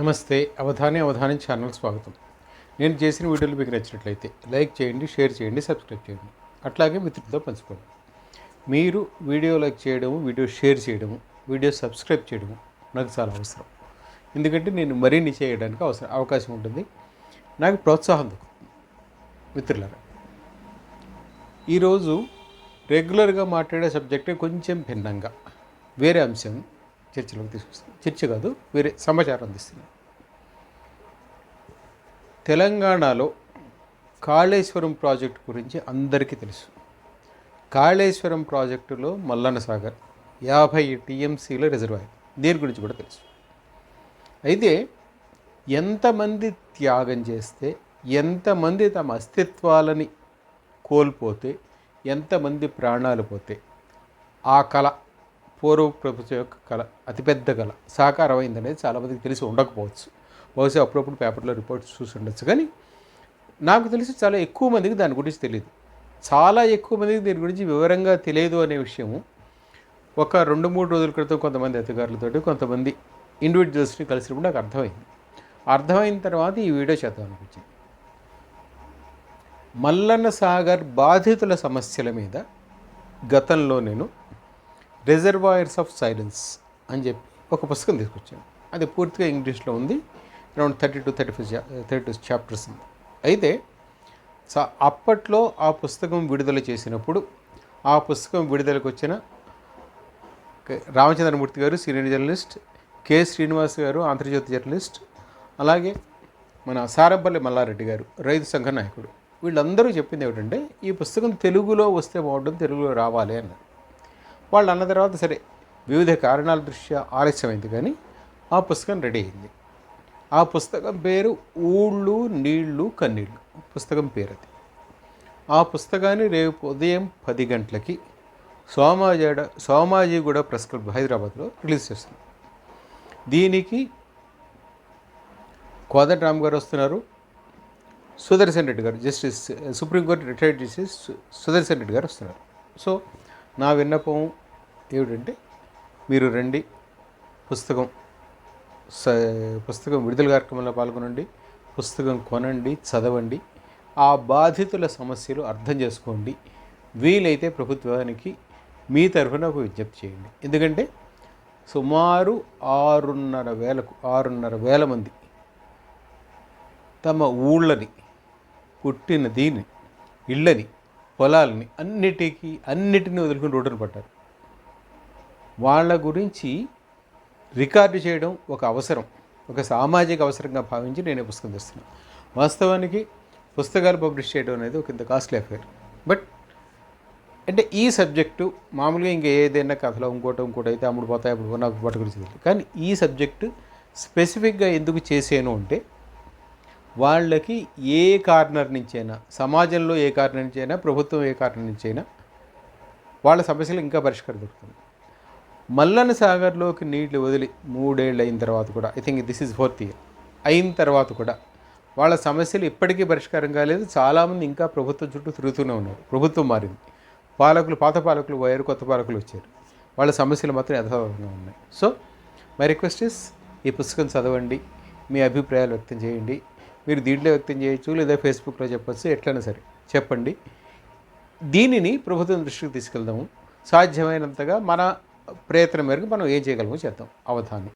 నమస్తే. అవధాని అవధాని ఛానల్ స్వాగతం. నేను చేసిన వీడియోలు మీకు నచ్చినట్లయితే లైక్ చేయండి షేర్ చేయండి సబ్స్క్రైబ్ చేయండి. అట్లాగే మిత్రులతో పంచుకోండి. మీరు వీడియో లైక్ చేయడము వీడియో షేర్ చేయడము వీడియో సబ్స్క్రైబ్ చేయడము నాకు చాలా అవసరం. ఎందుకంటే నేను మరిన్ని చేయడానికి అవసరం అవకాశం ఉంటుంది. నాకు ప్రోత్సాహం దొరుకుతుంది మిత్రులారా ఈరోజు రెగ్యులర్గా మాట్లాడే సబ్జెక్టే కొంచెం భిన్నంగా వేరే అంశం చర్చలోకి తీసుకొస్తుంది. చర్చ కాదు వేరే సమాచారం అందిస్తుంది. తెలంగాణలో కాళేశ్వరం ప్రాజెక్టు గురించి అందరికీ తెలుసు. కాళేశ్వరం ప్రాజెక్టులో మల్లన్న సాగర్ యాభై టీఎంసీల రిజర్వాయర్. దీని గురించి కూడా తెలుసు. అయితే ఎంతమంది త్యాగం చేస్తే ఎంతమంది తమ అస్తిత్వాలని కోల్పోతే ఎంతమంది ప్రాణాలు పోతే ఆ కళ పూర్వ ప్రభుత్వం యొక్క కళ అతిపెద్ద కళ. సాకారం అయిందనేది చాలామందికి తెలిసి ఉండకపోవచ్చు. బహుశా అప్పుడప్పుడు పేపర్లో రిపోర్ట్స్ చూసి ఉండొచ్చు. కానీ నాకు తెలిసి చాలా ఎక్కువ మందికి దాని గురించి తెలియదు. చాలా ఎక్కువ మందికి దీని గురించి వివరంగా తెలియదు అనే విషయము ఒక రెండు మూడు రోజుల క్రితం కొంతమంది అధికారులతో కొంతమంది ఇండివిజువల్స్ని కలిసినప్పుడు నాకు అర్థమైంది. అర్థమైన తర్వాత ఈ వీడియో చేద్దాం అనిపించింది మల్లన్న సాగర్ బాధితుల సమస్యల మీద గతంలో నేను రిజర్వాయర్స్ ఆఫ్ సైలెన్స్ అని చెప్పి ఒక పుస్తకం తీసుకొచ్చాను. అది పూర్తిగా ఇంగ్లీష్లో ఉంది. Around thirty to thirty five thirty two chapters ఉంది. అయితే స అప్పట్లో ఆ పుస్తకం విడుదల చేసినప్పుడు ఆ పుస్తకం విడుదలకు వచ్చిన రామచంద్రమూర్తి గారు సీనియర్ జర్నలిస్ట్ కె. శ్రీనివాస్ గారు ఆంధ్రజ్యోతి జర్నలిస్ట్ అలాగే మన సారంపల్లి మల్లారెడ్డి గారు రైతు సంఘ నాయకుడు. వీళ్ళందరూ చెప్పింది ఏమిటంటే ఈ పుస్తకం తెలుగులో వస్తే బాగుంటుంది తెలుగులో రావాలి అన్నారు. వాళ్ళు అన్న తర్వాత సరే వివిధ కారణాల దృష్ట్యా ఆలస్యమైంది కానీ ఆ పుస్తకం రెడీ అయింది. ఆ పుస్తకం పేరు ఊళ్ళు నీళ్ళు కన్నీళ్ళు. పుస్తకం పేరు అది. ఆ పుస్తకాన్ని రేపు ఉదయం పది గంటలకి సోమాజడ సోమాజీగూడ ప్రెస్ క్లబ్ హైదరాబాద్లో రిలీజ్ చేస్తున్నాం దీనికి కోదటి రామ్ గారు వస్తున్నారు సుదర్శన్ రెడ్డి గారు justice supreme court retired justice Sudarshan Reddy గారు వస్తున్నారు. సో నా విన్నపం ఏమిటంటే మీరు రండి పుస్తకం స పుస్తకం విడుదల కార్యక్రమంలో పాల్గొనండి పుస్తకం కొనండి చదవండి ఆ బాధితుల సమస్యలు అర్థం చేసుకోండి వీలైతే ప్రభుత్వానికి మీ తరఫున ఒక విజ్ఞప్తి చేయండి. ఎందుకంటే సుమారు ఆరున్నర వేలకు ఆరున్నర వేల మంది తమ ఊళ్ళని పుట్టిన దీన్ని ఇళ్ళని పొలాలని అన్నిటికీ అన్నిటిని వదులుకుని రోడ్డును పట్టారు. వాళ్ళ గురించి రికార్డు చేయడం ఒక అవసరం ఒక సామాజిక అవసరంగా భావించి నేను పుస్తకం తెస్తున్నాను. వాస్తవానికి పుస్తకాలు పబ్లిష్ చేయడం అనేది ఒక ఇంత కాస్ట్లీ అఫేర్. బట్ అంటే ఈ సబ్జెక్టు మామూలుగా ఇంకా ఏదైనా కథలో ఇంకోటి ఇంకోటి అయితే అమ్ముడు పోతాయి అప్పుడు నాకు వాటి గురించి కానీ ఈ సబ్జెక్టు స్పెసిఫిక్గా ఎందుకు చేసాను అంటే వాళ్ళకి ఏ కార్నర్ నుంచైనా సమాజంలో ఏ కార్నర్ నుంచైనా ప్రభుత్వం ఏ కార్నర్ నుంచైనా వాళ్ళ సమస్యలు ఇంకా పరిష్కారం దొరుకుతుంది. మల్లన సాగర్లోకి నీళ్ళు వదిలి మూడేళ్ళు అయిన తర్వాత కూడా I think this is fourth year అయిన తర్వాత కూడా వాళ్ళ సమస్యలు ఇప్పటికీ పరిష్కారం కాలేదు. చాలామంది ఇంకా ప్రభుత్వం చుట్టూ తిరుగుతూనే ఉన్నారు. ప్రభుత్వం మారింది. పాలకులు పాత పాలకులు పోయారు కొత్త పాలకులు వచ్చారు. వాళ్ళ సమస్యలు మాత్రం యథాతథంగా ఉన్నాయి. సో మై రిక్వెస్ట్ ఇస్ ఈ పుస్తకం చదవండి మీ అభిప్రాయాలు వ్యక్తం చేయండి. మీరు దీంట్లో వ్యక్తం చేయొచ్చు లేదా ఫేస్బుక్లో చెప్పొచ్చు ఎట్లయినా సరే. చెప్పండి. దీనిని ప్రభుత్వం దృష్టికి తీసుకెళ్దాము. సాధ్యమైనంతగా మన ప్రయత్నం మేరకు మనం ఏం చేయగలమో చేద్దాం. అవధానం.